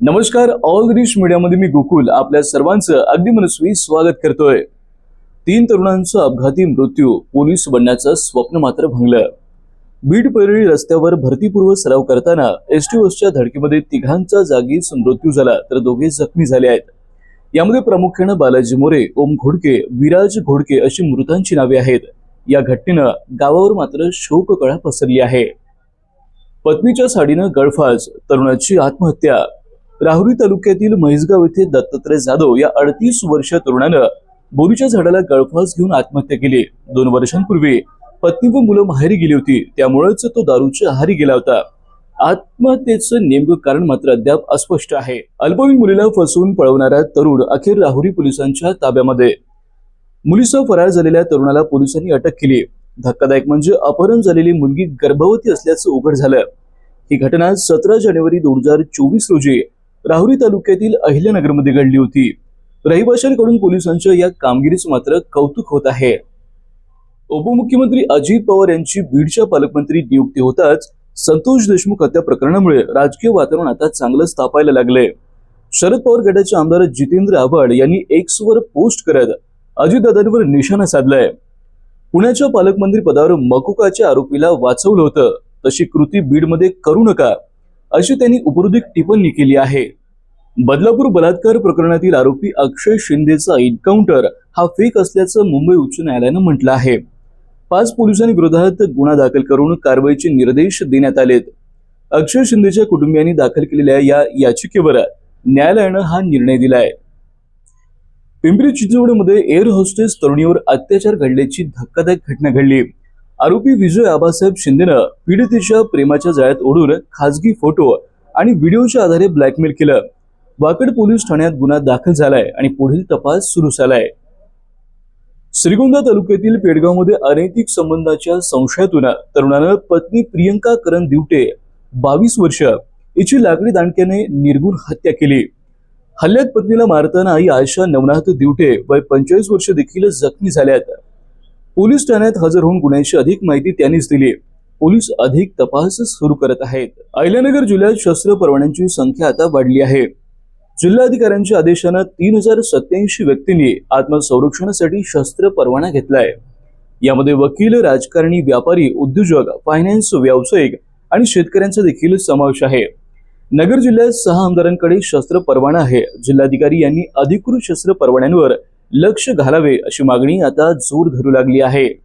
नमस्कार ऑल रिश मीडियामध्ये मी गोकुल. आपल्या सर्वांचं अगदी मनस्वी स्वागत करतोय. तीन तरुणांचा अपघाती मृत्यू पोलीस बनण्याचं स्वप्न मात्र भंगलं. बीड परळी रस्त्यावर भरतीपूर्व सराव करताना एस टी बसच्या धडकीमध्ये तिघांचा जागीच मृत्यू झाला तर दोघे जखमी झाले आहेत. यामध्ये प्रामुख्यानं बालाजी मोरे ओम घोडके विराज घोडके अशी मृतांची नावे आहेत. या घटनेनं गावावर मात्र शोककळा पसरली आहे. पत्नीच्या साडीनं गळफास तरुणाची आत्महत्या राहुरी तालुक्यातील म्हैसगाव येथे दत्तात्रय जाधव या अडतीस वर्ष तरुणानं बोरीच्या झाडाला गळफास घेऊन आत्महत्या केली. दोन वर्षांपूर्वी पत्नी व मुलं माहेरी गेली होती. त्यामुळेच तो दारूच्या आहारी गेला होता. आत्महत्येचं नेमकं कारण मात्र अद्याप अस्पष्ट आहे. अल्पवयीन मुलीला फसवून पळवणारा तरुण अखेर राहुरी पोलिसांच्या ताब्यामध्ये. मुलीसह फरार झालेल्या तरुणाला पोलिसांनी अटक केली. धक्कादायक म्हणजे अपहरण झालेली मुलगी गर्भवती असल्याचं उघड झालं. ही घटना सतरा जानेवारी दोन हजार चोवीस रोजी राहुरी तालुक्यातील अहिल्यानगरमध्ये घडली होती. रहिवाशांकडून पोलिसांच्या या कामगिरीचं मात्र कौतुक होत आहे. उपमुख्यमंत्री अजित पवार यांची बीडच्या पालकमंत्री नियुक्ती होताच संतोष देशमुख हत्या प्रकरणामुळे राजकीय वातावरण आता चांगलंच तापायला लागले शरद पवार गटाचे आमदार जितेंद्र आव्हाड यांनी एक्सवर पोस्ट करत अजितदादांवर निशाणा साधलाय. पुण्याच्या पालकमंत्री पदावर मकुकाच्या आरोपीला वाचवलं होतं. तशी कृती बीडमध्ये करू नका. अशी त्यांनी उपरोधिक टिप्पणी केली आहे. बदलापूर बलात्कार प्रकरणातील आरोपी अक्षय शिंदेचा एन्काउंटर हा फेक असल्याचं मुंबई उच्च न्यायालयानं म्हटलं आहे. पाच पोलिसांविरोधात गुन्हा दाखल करून कारवाईचे निर्देश देण्यात आलेत. अक्षय शिंदेच्या कुटुंबियांनी दाखल केलेल्या या याचिकेवर न्यायालयानं हा निर्णय दिलाय. पिंपरी चिंचवडमध्ये एअर होस्टेस तरुणीवर अत्याचार घडल्याची धक्कादायक घटना घडली. आरोपी विजय आबासाहेब शिंदेनं पीडितेच्या प्रेमाच्या जाळ्यात ओढून खासगी फोटो आणि व्हिडिओच्या आधारे ब्लॅकमेल केलं. वाकड पोलीस ठाण्यात गुन्हा दाखल झालाय आणि पुढील तपास सुरू झालाय. श्रीगोंदा तालुक्यातील पेडगावमध्ये अनैतिक संबंधाच्या संशयातून तरुणानं पत्नी प्रियंका करण दिवटे बावीस वर्ष हिची लाकडी दांडक्याने निर्गुण हत्या केली. हल्ल्यात पत्नीला मारताना आई आयशा नवनाथ दिवटे वय पंचेचाळीस वर्ष देखील जखमी झाल्यात. पोलीस ठाण्यात हजर होऊन गुन्ह्याची अधिक माहिती त्यांनीच दिली पोलीस अधिक तपास सुरू करत आहेत. अहिल्यानगर जिल्ह्यात शस्त्र परवान्यांची संख्या आता वाढली आहे. जिल्हाधिकाऱ्यांच्या आदेशानं तीन हजार सत्याऐंशी व्यक्तींनी आत्मसंरक्षणासाठी शस्त्र परवाना घेतलाय. यामध्ये वकील राजकारणी व्यापारी उद्योजक फायनान्स व्यावसायिक आणि शेतकऱ्यांचा देखील समावेश आहे. नगर जिल्ह्यात सहा आमदारांकडे शस्त्र परवाना आहे. जिल्हाधिकारी यांनी अधिकृत शस्त्र परवान्यांवर लक्ष घालावे अशी मागणी आता जोर धरू लागली आहे.